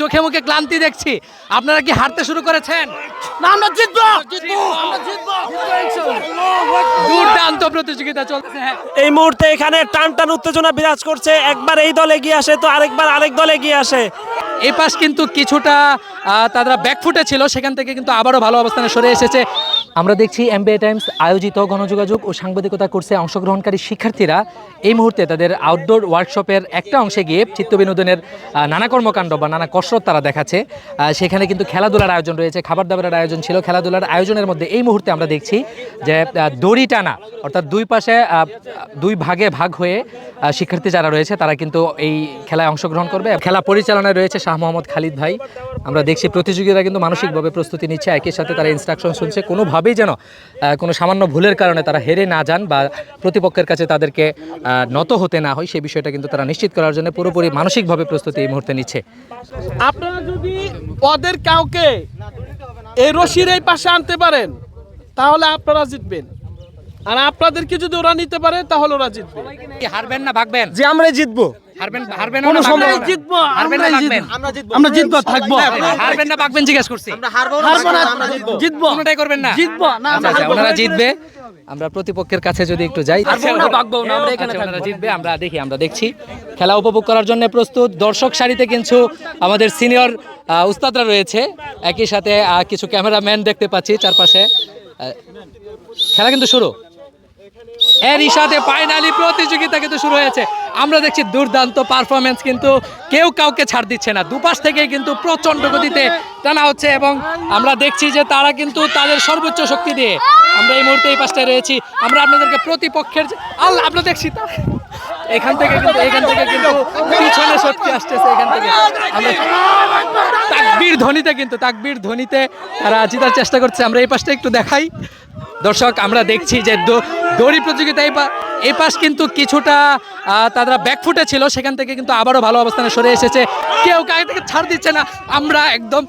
চোখে মুখে ক্লান্তি দেখছি। আপনারা কি হারতে শুরু করেছেন? না আমরা জিতবো! জিতবো। দুর্দান্ত প্রতিযোগিতা চলছে হ্যাঁ। এই মুহূর্তে এখানে টান টান উত্তেজনা বিরাজ করছে। একবার এই দলে গিয়ে আসে তো আরেকবার আরেক দলে গিয়ে আসে। এই পাশ কিন্তু কিছুটা তারা ব্যাকফুটে ছিল সেখান থেকে কিন্তু আবারও ভালো অবস্থানে সরে এসেছে। আমরা দেখছি এমবিএ টাইমস আয়োজিত গণযোগাযোগ ও সাংবাদিকতা কোর্সে অংশগ্রহণকারী শিক্ষার্থীরা এই মুহূর্তে তাদের আউটডোর ওয়ার্কশপের একটা অংশে গিয়ে চিত্ত বিনোদনের নানা কর্মকাণ্ড বা নানা কসরত তারা দেখাচ্ছে। সেখানে কিন্তু খেলাধুলার আয়োজন রয়েছে, খাবার দাবারের আয়োজন ছিল। খেলাধুলার আয়োজনের মধ্যে এই মুহূর্তে আমরা দেখছি যে দড়ি টানা, অর্থাৎ দুই পাশে দুই ভাগে ভাগ হয়ে শিক্ষার্থী যারা রয়েছে তারা কিন্তু এই খেলায় অংশগ্রহণ করবে। খেলা পরিচালনায় রয়েছে শাহ মোহাম্মদ খালিদ ভাই। আমরা দেখছি প্রতিযোগীরা কিন্তু মানসিকভাবে প্রস্তুতি নিচ্ছে, একই সাথে তারা ইনস্ট্রাকশন শুনছে। কোনোভাবেই যেন কোনো সামান্য ভুলের কারণে তারা হেরে না যান বা প্রতিপক্ষের কাছে তাদেরকে আহ, নত হতে না হয় সেই বিষয়টা কিন্তু তারা নিশ্চিত করার জন্য পুরোপুরি মানসিকভাবে প্রস্তুতি এই মুহূর্তে নিচ্ছে। আপনারা যদি ওদের কাউকে এই রশির এই পাশে আনতে পারেন তাহলে আপনারা জিতবেন। আর আপনাদেরকে যদি ওরা নিতে পারে তাহলে ওরা জিতবে। কি হারবেন না ভাগবেন। যে আমরা জিতবো। হারবেন হারবেন কোনো। জিতবো, হারবেন না? আমরা জিতবো থাকব। হারবেন না ভাগবেন জিজ্ঞেস করছি। হারবো না জিতবো। কোনোটাই করবেন না। জিতবো না আচ্ছা, আচ্ছা, জিতবে আমরা প্রতিপক্ষের কাছে যদি একটু যাই। হারবো না, ভাগবো না, আমরা এখানে আচ্ছা, ওনারা জিতবে আমরা দেখি আমরা দেখছি। খেলা উপভোগ করার জন্য প্রস্তুত। দর্শক সারিতে কিন্তু আমাদের সিনিয়র উস্তাদরা রয়েছে। একই সাথে কিছু ক্যামেরাম্যান দেখতে পাচ্ছি চারপাশে। খেলা কিন্তু শুরু। এরই সাথে ফাইনালি প্রতিযোগিতা কিন্তু শুরু হয়েছে। আমরা দেখছি দুর্দান্ত পারফরমেন্স কিন্তু কেউ কাউকে ছাড় দিচ্ছে না। দুপাশ থেকে কিন্তু প্রচণ্ড গতিতে টানা হচ্ছে এবং আমরা দেখছি যে তারা কিন্তু তাদের সর্বোচ্চ শক্তি দিয়ে আমরা এই মুহূর্তে এই পাশটায় রয়েছি। আমরা আপনাদেরকে প্রতিপক্ষের আল্লাহ আমরা দেখছি এখান থেকে কিন্তু এখান থেকে কিন্তু পিছনে শক্তি আসতেছে এখান থেকে। তাকবীর ধ্বনিতে কিন্তু তাকবীর ধ্বনিতে তারা জেতার চেষ্টা করছে। আমরা এই পাশটা একটু দেখাই। দর্শক আমরা দেখছি যে দড়ি প্রতিযোগিতা এই পা- এই পাশ কিন্তু কিছুটা তারা ব্যাকফুটে ছিল সেখান থেকে কিন্তু আবারও ভালো অবস্থানে সরে এসেছে। কেউ কাকে থেকে ছাড় দিচ্ছে না আমরা একদম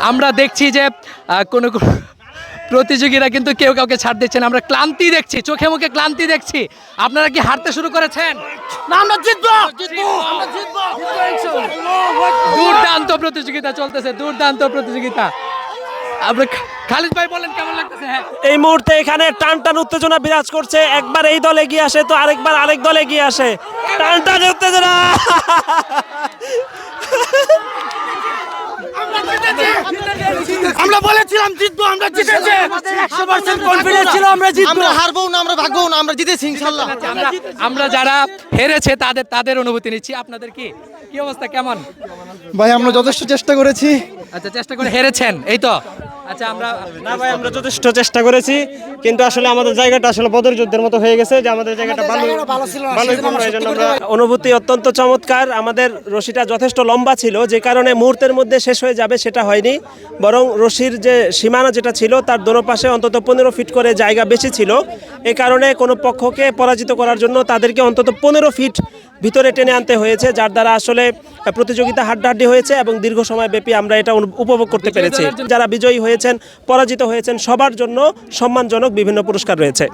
আমরা দেখছি যে কোনো প্রতিযোগীরা কিন্তু কেউ কাউকে ছাড় দিচ্ছে না আমরা ক্লান্তি দেখছি চোখে মুখে ক্লান্তি দেখছি। আপনারা কি হারতে শুরু করেছেন? দুর্দান্ত প্রতিযোগিতা চলতেছে দুর্দান্ত প্রতিযোগিতা। আমরা খালিদ ভাই বলেন কেমন লাগতেছে? হ্যাঁ। এই মুহূর্তে এখানে টান টান উত্তেজনা বিরাজ করছে। একবার এই দলে গিয়ে আসে তো আরেকবার আরেক দলে গিয়ে আসে। টান টান উত্তেজনা। আমরা বলেছিলাম জিতবো আমরা জিতেছি। 100% কনফিডেন্স ছিল আমরা জিতবো। আমরা হারবো না আমরা ভাগবো না আমরা জিতেছি ইনশাল্লাহ আমরা আমরা যারা হেরেছে তাদের তাদের অনুভূতি নিচ্ছি। আপনাদের কি কি অবস্থা কেমন? ভাই আমরা যথেষ্ট চেষ্টা করেছি। আচ্ছা চেষ্টা করে হেরেছেন এই তো। আচ্ছা আমরা না ভাই আমরা যথেষ্ট চেষ্টা করেছি কিন্তু আসলে আমাদের জায়গাটা আসলে বদর যুদ্ধের মতো হয়ে গেছে যে আমাদের জায়গাটা ভালো অনুভূতি অত্যন্ত চমৎকার। আমাদের রশিটা যথেষ্ট লম্বা ছিল যে কারণে মুহূর্তের মধ্যে শেষ হয়ে যাবে সেটা হয়নি। বরং রশির যে সীমানা যেটা ছিল তার দোনো পাশে অন্তত পনেরো ফিট করে জায়গা বেশি ছিল। এ কারণে কোনো পক্ষকে পরাজিত করার জন্য তাদেরকে অন্তত পনেরো ফিট ভিতরে টেনে আনতে হয়েছে যার দ্বারা আসলে প্রতিযোগিতা হাড্ডাহাড্ডি হয়েছে এবং দীর্ঘ সময় ব্যাপী আমরা এটা উপভোগ করতে পেরেছি। যারা বিজয়ী হয়েছেন পরাজিত হয়েছেন সবার জন্য সম্মানজনক বিভিন্ন পুরস্কার রয়েছে।